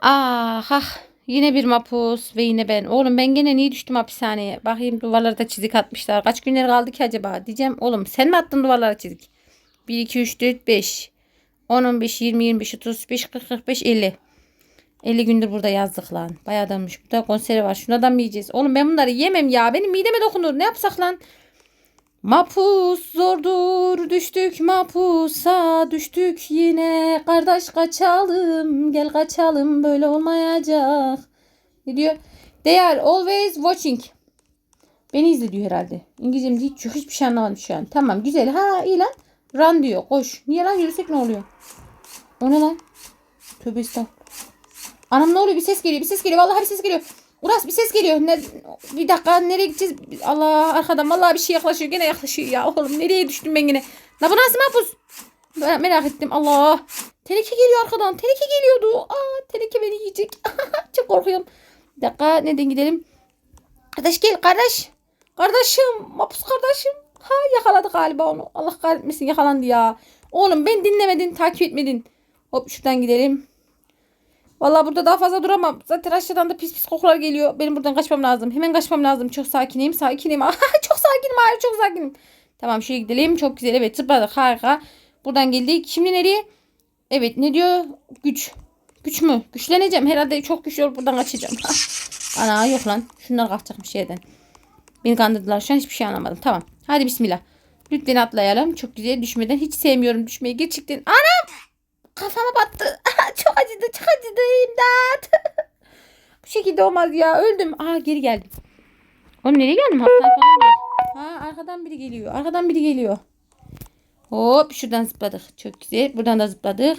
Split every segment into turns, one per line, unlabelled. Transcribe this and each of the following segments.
Ah ah. Yine bir mapus ve yine ben. Oğlum ben gene niye düştüm hapishaneye? Bakayım duvarlarda çizik atmışlar. Kaç günler kaldı ki acaba? Diyeceğim oğlum sen mi attın duvarlara çizik? 1, 2, 3, 4, 5. 10, 15, 20, 25, 30, 35, 40, 45, 50. 50 gündür burada yazdık lan. Bayağı dönmüş. Burada konserve var. Şunlardan mı yiyeceğiz? Oğlum ben bunları yemem ya. Benim mideme dokunur. Ne yapsak lan? Mapus zordur düştük mapusa düştük yine kardeş kaçalım gel kaçalım böyle olmayacak. Diyor? They are always watching. Beni izle diyor herhalde. İngilizcem hiç yok hiçbir şey anlamadım şu an. Tamam güzel ha iyi lan. Run diyor koş. Niye lan yürüsek ne oluyor? O ne lan? Tövbe estağfurullah. Anam ne oluyor bir ses geliyor bir ses geliyor vallahi bir ses geliyor. Uras bir ses geliyor. Ne, bir dakika nereye gideceğiz? Allah arkadan vallahi bir şey yaklaşıyor. Gene yaklaşıyor ya. Oğlum nereye düştüm ben gene? La bu nasıl mahpus? Ben merak ettim. Allah. Teneke geliyor arkadan. Teneke geliyordu. Aa teneke beni yiyecek. Çok korkuyorum. Bir dakika neden gidelim? Kardeş gel kardeş. Kardeşim. Mahpus kardeşim. Ha yakaladı galiba onu. Allah kahretmesin yakalandı ya. Oğlum ben dinlemedin takip etmedin. Hop şuradan gidelim. Vallahi burada daha fazla duramam. Zaten aşağıdan da pis pis kokular geliyor. Benim buradan kaçmam lazım. Hemen kaçmam lazım. Çok sakinim. Sakinim. çok sakinim. Hayır çok sakinim. Tamam şuraya gidelim. Çok güzel. Evet zıpladık. Harika. Buradan geldik. Şimdi nereye? Evet ne diyor? Güç. Güç mü? Güçleneceğim. Herhalde çok güçlü olup buradan kaçacağım. Ana yok lan. Şunlar kalkacakmış yerden. Beni kandırdılar. Şu an hiçbir şey anlamadım. Tamam. Hadi bismillah. Lütfen atlayalım. Çok güzel düşmeden. Hiç sevmiyorum düşmeyi. Gerçekten. Anam! Kafama battı. çok acıdı. Çok acıdı. İmdat. Bu şekilde olmaz ya. Öldüm. Aa geri geldim. Oğlum nereye geldim? Hastane falan yok. Ha arkadan biri geliyor. Arkadan biri geliyor. Hop şuradan zıpladık. Çok güzel. Buradan da zıpladık.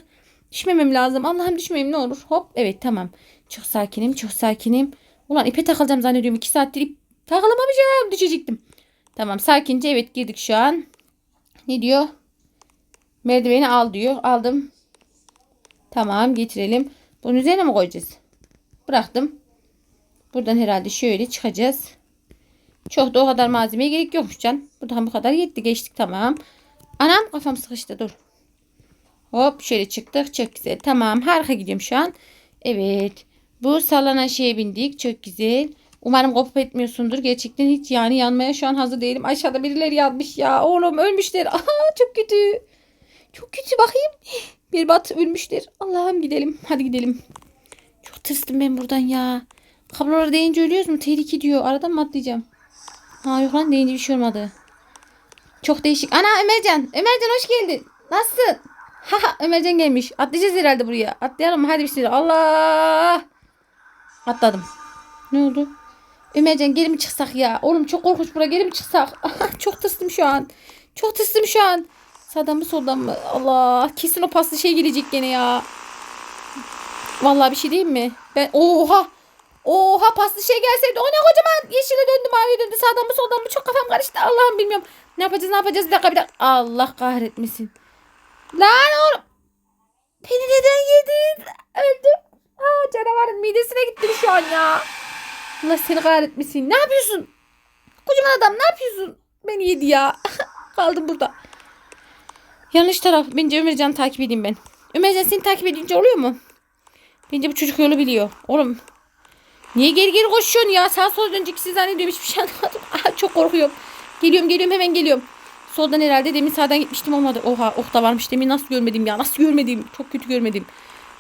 Düşmemem lazım. Allah'ım düşmeyeyim ne olur. Hop evet tamam. Çok sakinim. Çok sakinim. Ulan ipe takılacağım zannediyorum. 2 saattir ip takılamamışım. Düşecektim. Tamam sakince evet girdik şu an. Ne diyor? Merdiveni al diyor. Aldım. Tamam getirelim. Bunun üzerine mi koyacağız? Bıraktım. Buradan herhalde şöyle çıkacağız. Çok da o kadar malzemeye gerek yokmuş can. Buradan bu kadar yetti. Geçtik tamam. Anam kafam sıkıştı dur. Hop şöyle çıktık. Çok güzel. Tamam harika gidiyorum şu an. Evet. Bu sallanan şeye bindik. Çok güzel. Umarım kopup etmiyorsundur. Gerçekten hiç yani yanmaya şu an hazır değilim. Aşağıda birileri yanmış ya. Oğlum ölmüşler. Aha çok kötü. Çok kötü bakayım. Bir bat ölmüşler. Allah'ım gidelim. Hadi gidelim. Çok tırstım ben buradan ya. Kablolara değince ölüyoruz mu? Tehlike diyor. Aradan mı atlayacağım? Ha yok lan değince bir şey olmadı. Çok değişik. Ana Ömercan. Ömercan hoş geldin. Nasılsın? Haha Ömercan gelmiş. Atlayacağız herhalde buraya. Atlayalım? Hadi bismillah. Allah. Atladım. Ne oldu? Ömercan geri mi çıksak ya? Oğlum çok korkunç buraya geri mi çıksak? çok tırstım şu an. Çok tırstım şu an. Sağdan mı? Allah kesin o paslı şey gelecek gene ya. Vallahi bir şey değil mi? Ben oha. Oha paslı şey gelseydi o ne kocaman yeşile döndü maviye döndü sağdan mı soldan mı çok kafam karıştı Allah'ım bilmiyorum. Ne yapacağız ne yapacağız bir dakika bir dakika. Allah kahretmesin. Lan oğlum. Beni neden yedin? Öldüm. Aa, canavarın midesine gittim şu an ya. Allah seni kahretmesin. Ne yapıyorsun? Kocaman adam ne yapıyorsun? Beni yedi ya. Kaldım burada. Yanlış taraf. Bence Ömercan'ı takip edeyim ben. Ömercan seni takip edince oluyor mu? Bence bu çocuk yolu biliyor. Oğlum. Niye geri geri koşuyorsun ya? Sağ sola dönecek sizi zannediyorum. Hiçbir şey anlamadım. Aa, çok korkuyorum. Geliyorum geliyorum hemen geliyorum. Soldan herhalde demin sağdan gitmiştim olmadı. Oha ok da varmış. Demin nasıl görmedim ya? Nasıl görmedim? Çok kötü görmedim.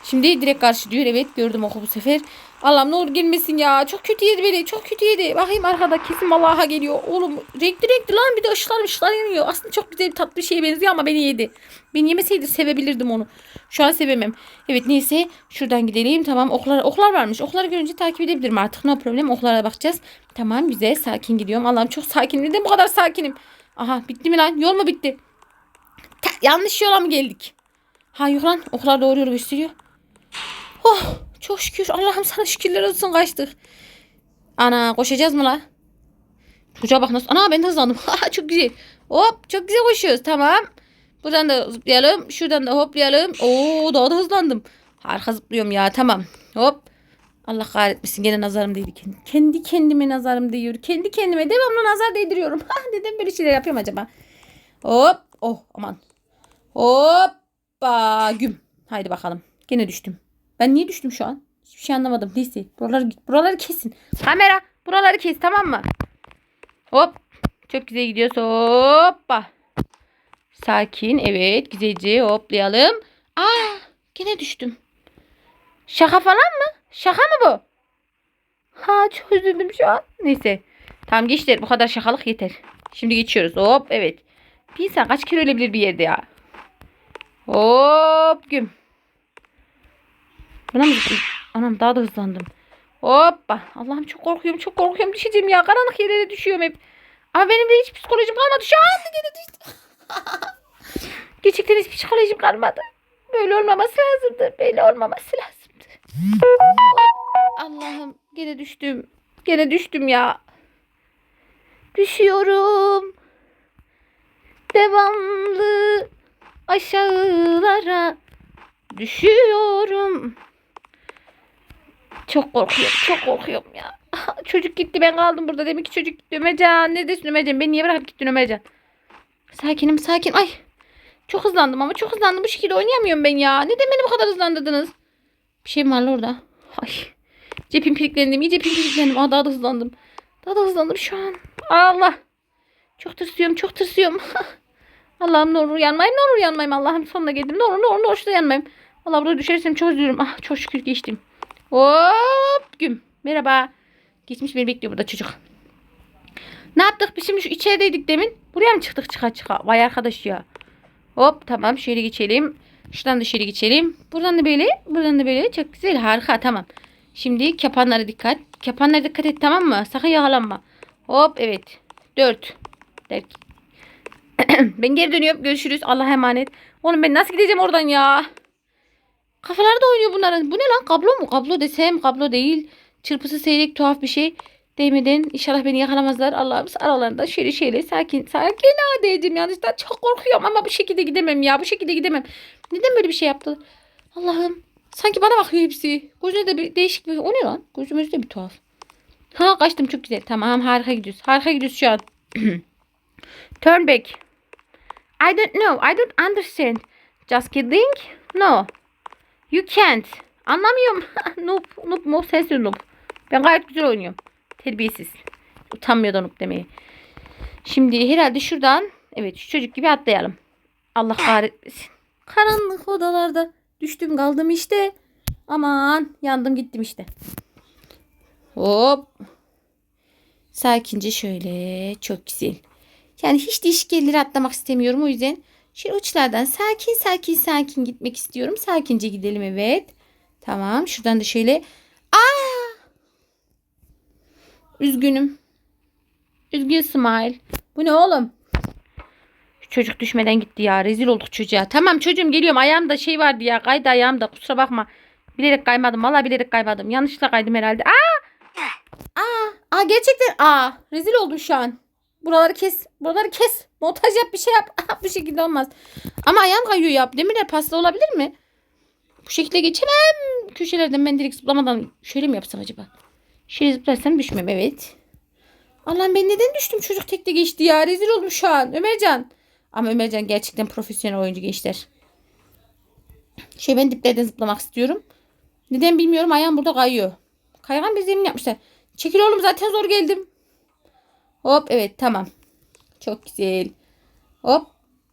Şimdi direkt karşı diyor. Evet gördüm oku bu sefer. Allah'ım ne olur gelmesin ya. Çok kötü yedi beni. Çok kötü yedi. Bakayım arkada kesin vallaha geliyor. Oğlum renkli renkli lan bir de ışıklar ışıklar yanıyor. Aslında çok güzel bir tatlı bir şeye benziyor ama beni yedi. Beni yemeseydi sevebilirdim onu. Şu an sevemem. Evet neyse şuradan gidelim. Tamam oklar oklar varmış. Okları görünce takip edebilirim artık. No problem. Oklara bakacağız. Tamam güzel sakin gidiyorum. Allah'ım çok sakin. Neden bu kadar sakinim? Aha bitti mi lan? Yol mu bitti? Ta- yanlış yola mı geldik? Ha yok lan oklar doğru yolu gösteriyor. Oh çok şükür. Allah'ım sana şükürler olsun kaçtık. Ana koşacağız mı la? Çocuğa bak nasıl. Ana ben hızlandım. çok güzel. Hop çok güzel koşuyoruz. Tamam. Buradan da zıplayalım. Şuradan da hoplayalım. Oo daha da hızlandım. Harika zıplıyorum ya. Tamam. Hop. Allah kahretmesin. Gene nazarım değdi. Kendi, kendi kendime nazarım değiyor. Kendi kendime devamlı nazar değdiriyorum. Ha, neden böyle şeyler yapıyorum acaba? Hop. Oh aman. Hoppa. Güm. Haydi bakalım. Gene düştüm. Ben niye düştüm şu an? Hiçbir şey anlamadım. Neyse. Buraları, buraları kesin. Kamera. Buraları kes tamam mı? Hop. Çok güzel gidiyoruz. Hoppa. Sakin. Evet. Güzelce hoplayalım. Aa. Yine düştüm. Şaka falan mı? Şaka mı bu? Ha çok üzüldüm şu an. Neyse. Tamam geçti. Bu kadar şakalık yeter. Şimdi geçiyoruz. Hop evet. Bir insan kaç kere ölebilir bir yerde ya? Hop güm. Buna mı zıplayayım? Anam daha da hızlandım. Hoppa. Allah'ım çok korkuyorum çok korkuyorum düşeceğim ya. Karanlık yerlere düşüyorum hep. Ama benim de hiç psikolojim kalmadı. Şu an gene düştüm. Gerçekten hiç psikolojim kalmadı. Böyle olmaması lazımdı. Böyle olmaması lazımdı. Allah'ım gene düştüm. Gene düştüm ya. Düşüyorum. Devamlı aşağılara düşüyorum. Çok korkuyorum. Çok korkuyorum ya. Çocuk gitti ben kaldım burada. Demek ki çocuk gitti. Ömercan neredesin Ömercan? Beni niye bırakıp gittin Ömercan? Sakinim sakin. Ay çok hızlandım ama çok hızlandım. Bu şekilde oynayamıyorum ben ya. Neden beni bu kadar hızlandırdınız? Bir şey mi var orada? Ay. Cepim piriklendim. İyice piriklendim. Aa, daha da hızlandım. Daha da hızlandım şu an. Allah. Çok tırsıyorum. Çok tırsıyorum. Allah'ım ne olur yanmayayım. Ne olur yanmayayım. Allah'ım sonuna geldim. Ne olur ne olur ne olur şurada yanmayayım. Allah burada düşersem çok üzülürüm. Ah çok şükür geçtim. Hop güm. Merhaba. Geçmiş beni bekliyor burada çocuk. Ne yaptık? Biz şimdi şu içerideydik demin. Buraya mı çıktık çıka çıka? Vay arkadaş ya. Hop tamam şöyle geçelim. Şuradan da şöyle geçelim. Buradan da böyle. Buradan da böyle. Çok güzel harika tamam. Şimdi kepanlara dikkat. Kepanlara dikkat et tamam mı? Sakın yakalanma. Hop evet. Dört. Dört. ben geri dönüyorum. Görüşürüz. Allah'a emanet. Oğlum ben nasıl gideceğim oradan ya? Kafaları da oynuyor bunların. Bu ne lan? Kablo mu? Kablo desem kablo değil. Çırpısı seyrek tuhaf bir şey. Değmeden inşallah beni yakalamazlar. Allah'ım aralarında şöyle şöyle sakin sakin adeydim yanlıştan çok korkuyorum ama bu şekilde gidemem ya bu şekilde gidemem. Neden böyle bir şey yaptı? Allah'ım sanki bana bakıyor hepsi. Gözüne de bir değişik bir o ne lan? Gözümüzde de bir tuhaf. Ha kaçtım çok güzel. Tamam harika gidiyoruz. Harika gidiyoruz şu an. Turn back. I don't know. I don't understand. Just kidding? No. You can't. Anlamıyorum. noob. Noob mu? Sensin noob. Ben gayet güzel oynuyorum. Terbiyesiz. Utanmıyor da noob demeye. Şimdi herhalde şuradan evet şu çocuk gibi atlayalım. Allah kahretmesin. Karanlık odalarda düştüm kaldım işte. Aman yandım gittim işte. Hop. Sakince şöyle. Çok güzel. Yani hiç değişik yerlere atlamak istemiyorum. O yüzden şöyle uçlardan sakin sakin sakin gitmek istiyorum. Sakince gidelim evet. Tamam. Şuradan da şöyle. Aa! Üzgünüm. Üzgün smile. Bu ne oğlum? Çocuk düşmeden gitti ya. Rezil olduk çocuğa. Tamam çocuğum geliyorum. Ayağımda şey vardı ya. Kaydı ayağımda. Kusura bakma. Bilerek kaymadım. Valla bilerek kaymadım. Yanlışlıkla kaydım herhalde. Aa! Aa! Aa gerçekten. Aa! Rezil oldum şu an. Buraları kes. Buraları kes. Montaj yap bir şey yap. Bu şekilde olmaz. Ama ayağım kayıyor yap. Demirler paslı olabilir mi? Bu şekilde geçemem. Köşelerden ben direkt zıplamadan şöyle mi yapsam acaba? Şöyle zıplarsam düşmem evet. Allah'ım ben neden düştüm? Çocuk tekte geçti ya. Rezil oldum şu an. Ömercan. Ama Ömercan gerçekten profesyonel oyuncu gençler. Şey ben diplerden zıplamak istiyorum. Neden bilmiyorum ayağım burada kayıyor. Kaygan bir zemin yapmışlar. Çekil oğlum zaten zor geldim. Hop evet tamam. Çok güzel. Hop.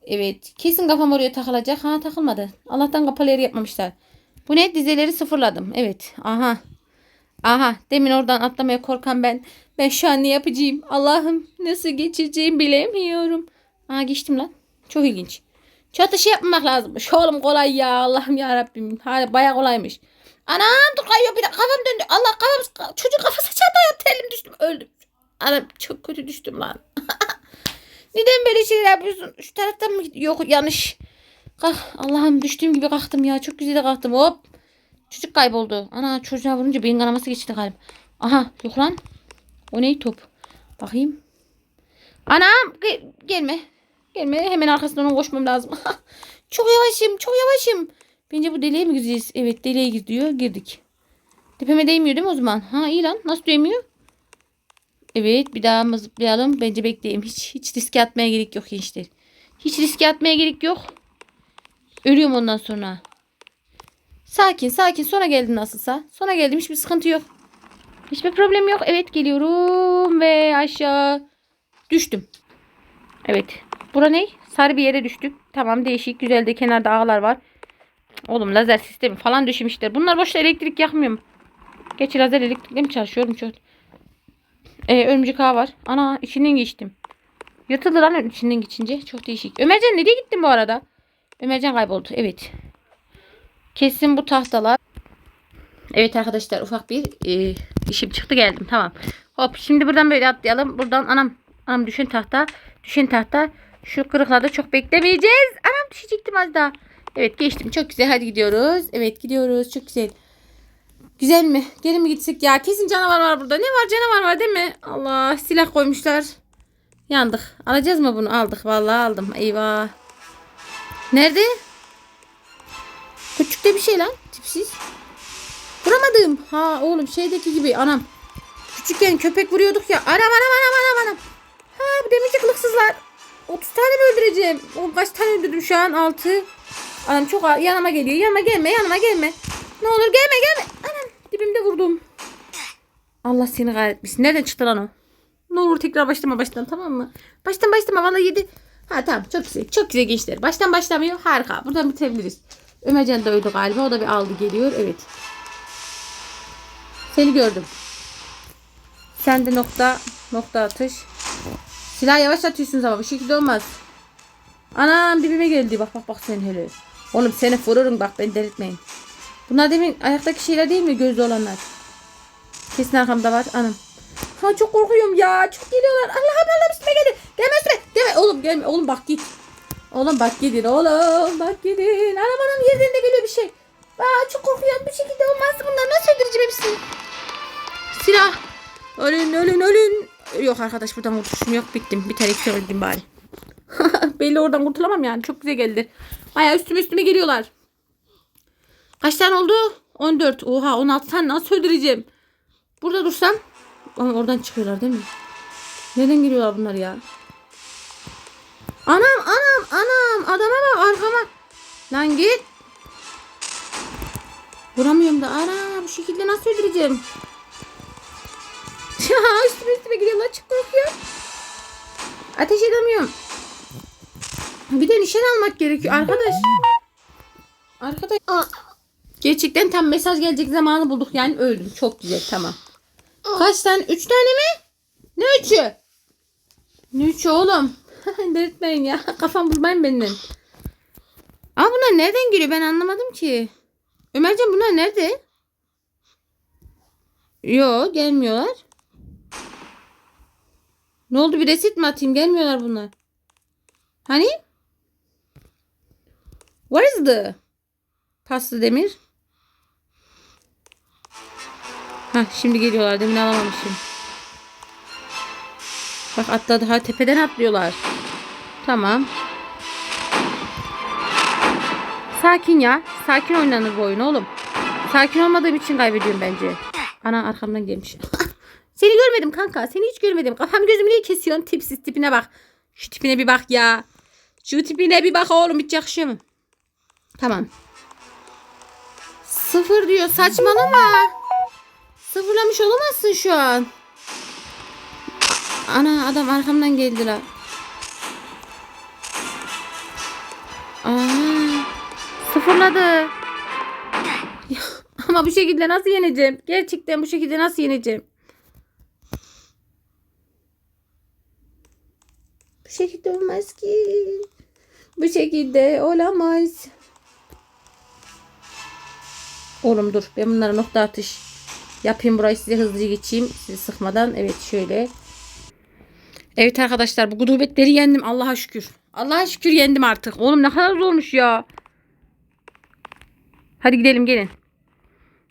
Evet. Kesin kafam oraya takılacak. Ha takılmadı. Allah'tan kapalı yer yapmamışlar. Bu ne? Dizeleri sıfırladım. Evet. Aha. Aha. Demin oradan atlamaya korkan ben. Ben şu an ne yapacağım? Allah'ım nasıl geçeceğim bilemiyorum. Aa geçtim lan. Çok ilginç. Çok şey yapmamak lazımmış. Oğlum kolay ya. Allah'ım ya Rabbim. Ha, baya kolaymış. Anam dur kayıyor bir de kafam döndü. Allah kafam çocuk kafası çatladı. Telim düştüm. Öldüm. Anam çok kötü düştüm lan. Neden böyle şeyler yapıyorsun? Şu taraftan mı? Yok yanlış. Kalk. Allah'ım düştüğüm gibi kalktım ya. Çok güzel de kalktım. Hop. Çocuk kayboldu. Ana çocuğa vurunca beyin kanaması geçti galiba. Aha yok lan. O ne top? Bakayım. Anam ge- gelme. Gelme. Hemen arkasından koşmam lazım. çok yavaşım. Çok yavaşım. Bence bu deliğe mi gireceğiz? Evet deliğe gidiyor. Girdik. Tepeme değmiyor değil mi o zaman? Ha iyi lan. Nasıl değmiyor? Evet bir daha mı zıplayalım? Bence bekleyeyim. Hiç hiç riske atmaya gerek yok gençler. Hiç riske atmaya gerek yok. Ölüyorum ondan sonra. Sakin sakin. Sonra geldim nasılsa. Sonra geldim hiçbir sıkıntı yok. Hiçbir problem yok. Evet geliyorum ve aşağı düştüm. Evet. Bura ne? Sarı bir yere düştük. Tamam değişik. Güzel de kenarda ağlar var. Oğlum lazer sistemi falan düşmüşler. Bunlar boşta elektrik yakmıyor mu? Geç lazer elektrikle mi çalışıyorum çok? Ee, örümcek ağı var. Ana içinden geçtim. Yırtıldı lan içinden geçince. Çok değişik. Ömercan nereye gittin bu arada? Ömercan kayboldu. Evet. Kesin bu tahtalar. Evet arkadaşlar ufak bir e, işim çıktı geldim. Tamam. Hop şimdi buradan böyle atlayalım. Buradan anam anam düşen tahta. Düşen tahta. Şu kırıklarda çok beklemeyeceğiz. Anam düşecektim az daha. Evet geçtim. Çok güzel. Hadi gidiyoruz. Evet gidiyoruz. Çok güzel. Güzel mi? Geri mi gitsek ya? Kesin canavar var burada. Ne var? Canavar var değil mi? Allah silah koymuşlar. Yandık. Alacağız mı bunu? Aldık. Vallahi aldım. Eyvah. Nerede? Küçükte bir şey lan. Tipsiz. Vuramadım. Ha oğlum şeydeki gibi anam. Küçükken köpek vuruyorduk ya. Anam anam anam anam anam. Ha bu demirci kılıksızlar. 30 tane mi öldüreceğim? O kaç tane öldürdüm şu an? 6. Anam çok yanıma geliyor. Yanıma gelme yanıma gelme. Ne olur gelme gelme. Dibimde vurdum. Allah seni kahretmesin. Nereden çıktı lan o? Ne olur tekrar başlama baştan tamam mı? Baştan başlama valla yedi. Ha tamam çok güzel. Çok güzel gençler. Baştan başlamıyor. Harika. Buradan bitirebiliriz. Ömercan da öldü galiba. O da bir aldı geliyor. Evet. Seni gördüm. Sen de nokta nokta atış. Silah yavaş atıyorsunuz ama bu şekilde olmaz. Anam dibime geldi. Bak bak bak sen hele. Oğlum seni vururum bak beni delirtmeyin. Bunlar demin ayaktaki şeyler değil mi gözlü olanlar? Kesin arkamda var. Anam. Ha çok korkuyorum ya. Çok geliyorlar. Allah'ım Allah'ım üstüme geldi. Gelme üstüme. Gelme oğlum gelme. Oğlum bak git. Oğlum bak gidin oğlum. Bak gidin. Anam anam yerden de geliyor bir şey. Aa, çok korkuyorum. Bu şekilde olmaz. Bunlar nasıl öldüreceğim hepsini? Silah. Ölün ölün ölün. Yok arkadaş buradan kurtuluşum yok. Bittim. Bir tane öldüm bari. Belli oradan kurtulamam yani. Çok güzel geldi. Baya üstüme üstüme geliyorlar. Kaç tane oldu? 14. Oha 16 tane nasıl öldüreceğim? Burada dursam. Ama oradan çıkıyorlar değil mi? Nereden geliyorlar bunlar ya? Anam anam anam. Adama bak arkama. Lan git. Vuramıyorum da. Ana bu şekilde nasıl öldüreceğim? Ya üstüme üstüme gidiyorlar. Çok korkuyorum. Ateş edemiyorum. Bir de nişan almak gerekiyor arkadaş. Arkadaş. Gerçekten tam mesaj gelecek zamanı bulduk. Yani öldüm. Çok güzel tamam. Kaç tane? Üç tane mi? Ne üçü? Ne üçü oğlum? Delirtmeyin ya. Kafam bulmayın benim. Ama bunlar nereden geliyor ben anlamadım ki. Ömercan bunlar nerede? Yo gelmiyorlar. Ne oldu bir resit mi atayım? Gelmiyorlar bunlar. Hani? Where is the? Paslı demir. Ha şimdi geliyorlar. Demin alamamışım. Bak atladı. Ha tepeden atlıyorlar. Tamam. Sakin ya. Sakin oynanır bu oyun oğlum. Sakin olmadığım için kaybediyorum bence. Ana arkamdan gelmiş. Seni görmedim kanka. Seni hiç görmedim. Kafam gözümü niye kesiyorsun? Tipsiz tipine bak. Şu tipine bir bak ya. Şu tipine bir bak oğlum. Hiç yakışıyor mu? Tamam. Sıfır diyor. Saçmalama. Sıfırlamış olamazsın şu an. Ana adam arkamdan geldi la. Aa, sıfırladı. Ama bu şekilde nasıl yeneceğim? Gerçekten bu şekilde nasıl yeneceğim? Bu şekilde olmaz ki. Bu şekilde olamaz. Oğlum dur. Ben bunlara nokta atış yapayım burayı size hızlıca geçeyim. Sizi sıkmadan. Evet şöyle. Evet arkadaşlar bu gudubetleri yendim. Allah'a şükür. Allah'a şükür yendim artık. Oğlum ne kadar zormuş ya. Hadi gidelim gelin.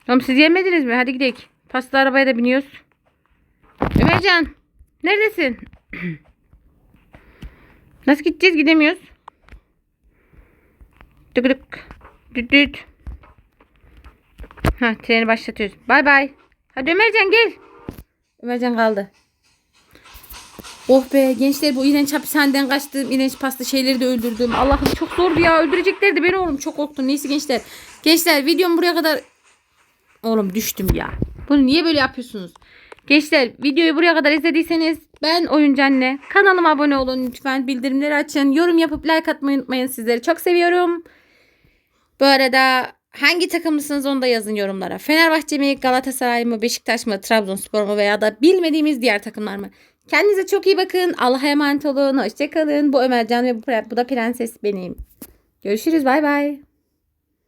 Oğlum siz yemediniz mi? Hadi gidelim. Paslı arabaya da biniyoruz. Ömercan. Neredesin? Nasıl gideceğiz? Gidemiyoruz. Tık tık. Düt düt. Ha treni başlatıyoruz. Bay bay. Hadi Ömercan gel. Ömercan kaldı. Oh be gençler bu iğrenç hapishaneden kaçtım. iğrenç pasta şeyleri de öldürdüm. Allah'ım çok zordu ya. Öldüreceklerdi beni oğlum. Çok korktum. Neyse gençler. Gençler videom buraya kadar Oğlum düştüm ya. Bunu niye böyle yapıyorsunuz? Gençler videoyu buraya kadar izlediyseniz ben Oyuncu Anne. Kanalıma abone olun lütfen. Bildirimleri açın. Yorum yapıp like atmayı unutmayın. Sizleri çok seviyorum. Bu arada hangi takımlısınız onu da yazın yorumlara. Fenerbahçe mi, Galatasaray mı, Beşiktaş mı, Trabzonspor mu veya da bilmediğimiz diğer takımlar mı? Kendinize çok iyi bakın. Allah'a emanet olun. Hoşçakalın. Bu Ömercan ve bu da Prenses benim. Görüşürüz. Bay bay.